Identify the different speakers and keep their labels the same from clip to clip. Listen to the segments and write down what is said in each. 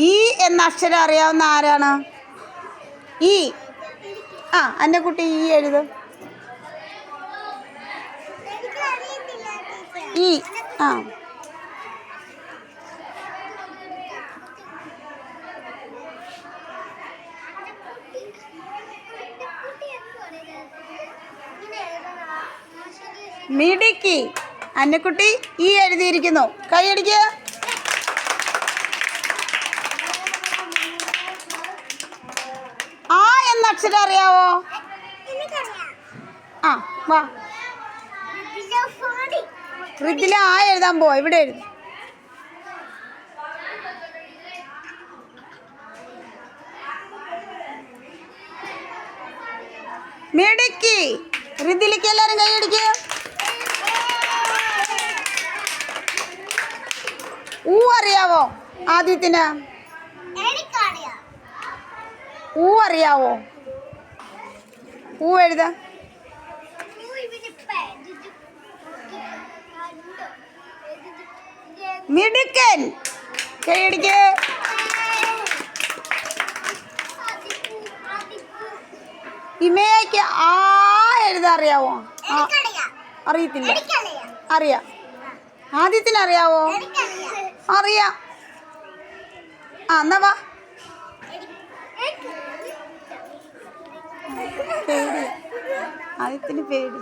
Speaker 1: ഈ എന്ന അക്ഷരം അറിയാവുന്ന ആരാണ്? ഈ. ആ എന്റെ കുട്ടി ഈ എഴുതും. ഈ. ആ. മിടുക്കി. അന്നക്കുട്ടി ഈ എഴുതിയിരിക്കുന്നു. കൈയടിക്കുക അക്ഷരം അറിയാവോ ആ വാ. ഋതില ആ എഴുതാൻ പോവാ ഇവിടെ എഴുതി. മിടുക്കി. ഋതിലേക്ക് എല്ലാരും കൈയടിക്കുക ഊ അറിയാവോ ആദ്യത്തിന് ഊ അറിയാവോ? ഊ എഴുത? മിടുക്കൻ. കൈയടിക്ക് ഇമയ്ക്ക് ആ എഴുതാ അറിയാവോ അറിയത്തില്ല. അറിയാം. ആദ്യത്തിന് അറിയാവോ അറിയാം. ആ എന്നാ വാ. പേടി. ആദ്യത്തിന് പേടി.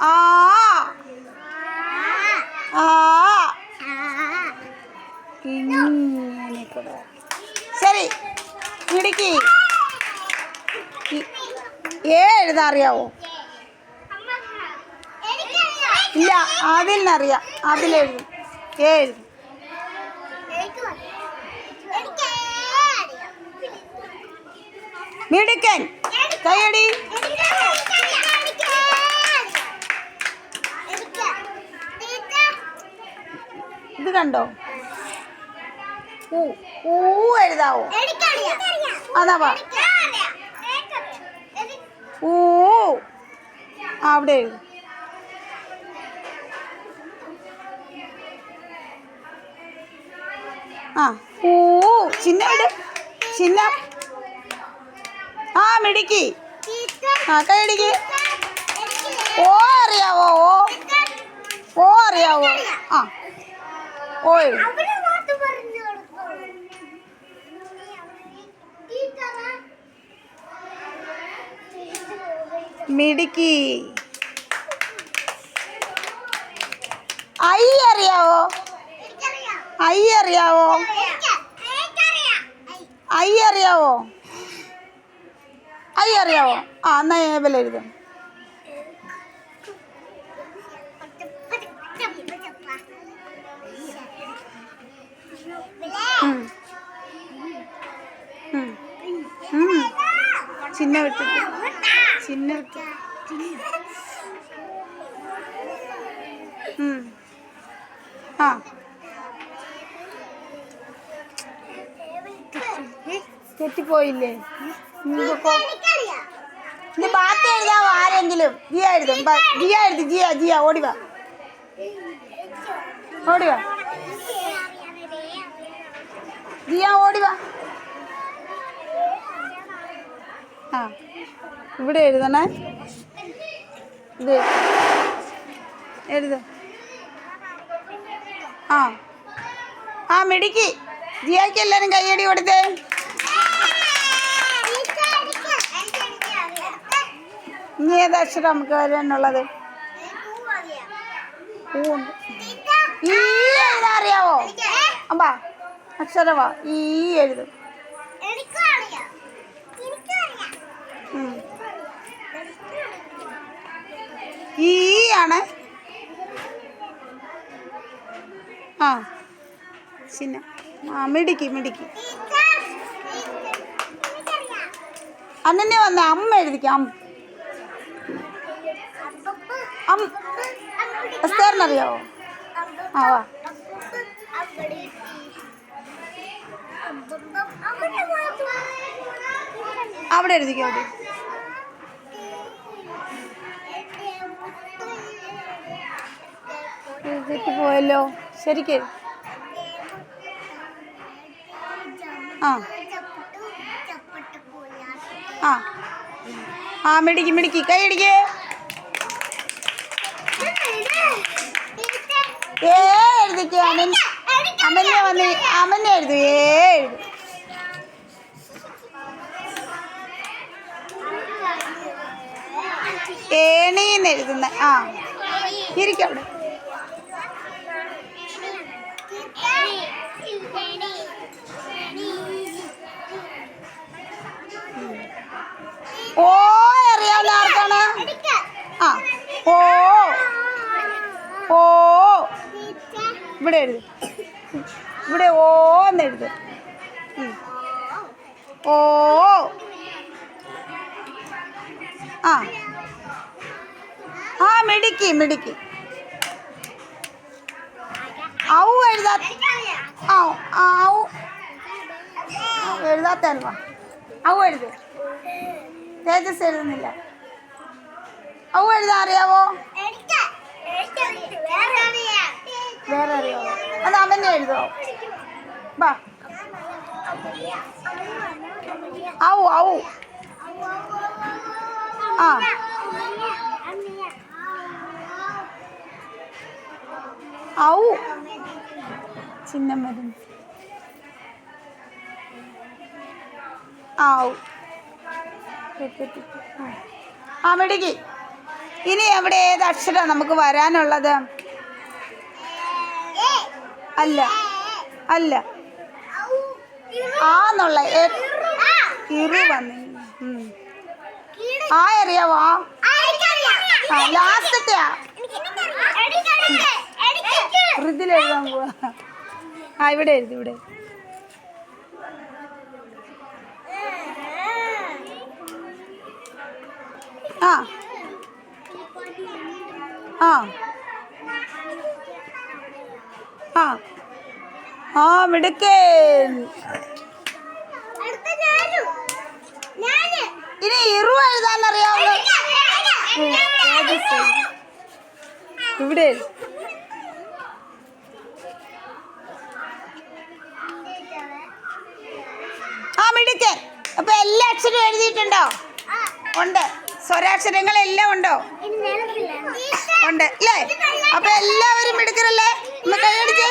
Speaker 1: ആ. ആ. ഇങ്ങനെ കൂടെ. ശരി ഇടുക്കി. ഏ എഴുതാ അറിയാവോ ഇല്ല അതിനറിയാം അതിലെഴുതും. ഏ എഴുതും. മിടുക്കൻ. കൈയടി. ഇത് കണ്ടോ? ഊ എഴുതാവോ അതാ വാ ഊ അവിടെ എഴുതും ആ ഊ ചിഹ്നം. ഇട് ആ മിടുക്കി. ആ കൈയടിക്ക് ഓ അറിയാവോ? ഓ ഓ അറിയാവോ? ആ. ഓ മിടുക്കി. ഐ അറിയാവോ? ഐ അറിയാവോ? ഐ അറിയാവോ? ഐ അറിയാവോ? ആ എന്നാ ഏബൽ എഴുതും. ചിന്ന വിട്ടു. ചിന്ന വിട്ടു. ആ. തെറ്റിപ്പോയില്ലേ? നിങ്ങൾക്ക് ആരെങ്കിലും ജിയ എഴുതും ബ- ജിയ എഴുതി ജിയ ജിയ ഓടിവ ഓടിവ ജിയ ഓടിവ ആ ഇവിടെ എഴുതണേ. ഇത് എഴുത. ആ. ആ മിടുക്കി. ജിയക്ക് എല്ലാവരും കൈയടി കൊടുത്തേ. ഇനി ഏത് അക്ഷരം നമുക്ക് വരാനുള്ളത് അറിയാവോ? അമ്പാ അക്ഷരവാ. ഈ എഴുതും. ഈ ആണ്. ആ ചിന്ന ആ മിടുക്കി മിടുക്കി. അന്നെ വന്ന അമ്മ എഴുതിക്കാം. അം എസ്തേറിനറിയാവോ ആ അവിടെ എഴുതിക്കോ അവിടെ പോയല്ലോ. ശരിക്ക്. ആ. ആ ആ മിടിക്ക് മിടിക്ക്. കൈ ഇടിക്ക് ഏ എഴുതുന്ന ആ. ഇരിക്കവിടെ ഓ അറിയാവുന്ന ആർക്കാണ്? ആ. ഓ ഇവിടെ എഴുതു. ഇവിടെ ഓ എന്ന് എഴുതു. ഓ. ആ. ആ മിടുക്കി മിടുക്കി. ഔ എഴുതാ ഔ ഔ. എഴുതാത്ത അൽവാ ഔ എഴുത്. തേജസ് എഴുതുന്നില്ല. ഔ എഴുതാൻ അറിയാവോ? വേറെ അറിയാവോ അത് അവനെ എഴുതോ. ബാ ഔ ഔ ആ. ഔ ചിഹ്നം വരും. ഔ ആ. മിടുക്കി. ഇനി എവിടെ ഏത് അക്ഷരം നമുക്ക് വരാനുള്ളത്? അല്ല. അല്ല. ആന്നുള്ള എ- ഇറു വന്നില്ല ഉം. ആ അറിയാവോ ആ ആ ലാസ്റ്റത്തെ ആ. എഴുതാൻ പോവാ. ആ ഇവിടെ എഴുതി ഇവിടെ. ആ. ആ. ആ. ആ മിടുക്കൻ. ഇനി ഇറു എഴുതാന്നറിയാവുന്ന ഇവിടെ. എഴുതി. ആ മിടുക്കൻ. അപ്പൊ എല്ലാ അക്ഷരവും എഴുതിയിട്ടുണ്ടോ? ഉണ്ട്. സ്വരാക്ഷരങ്ങളെല്ലാം ഉണ്ടോ? ഉണ്ട്. അല്ലേ അപ്പൊ എല്ലാവരും മിടുക്കരല്ലേ? ഒന്ന് കൈയടിച്ച്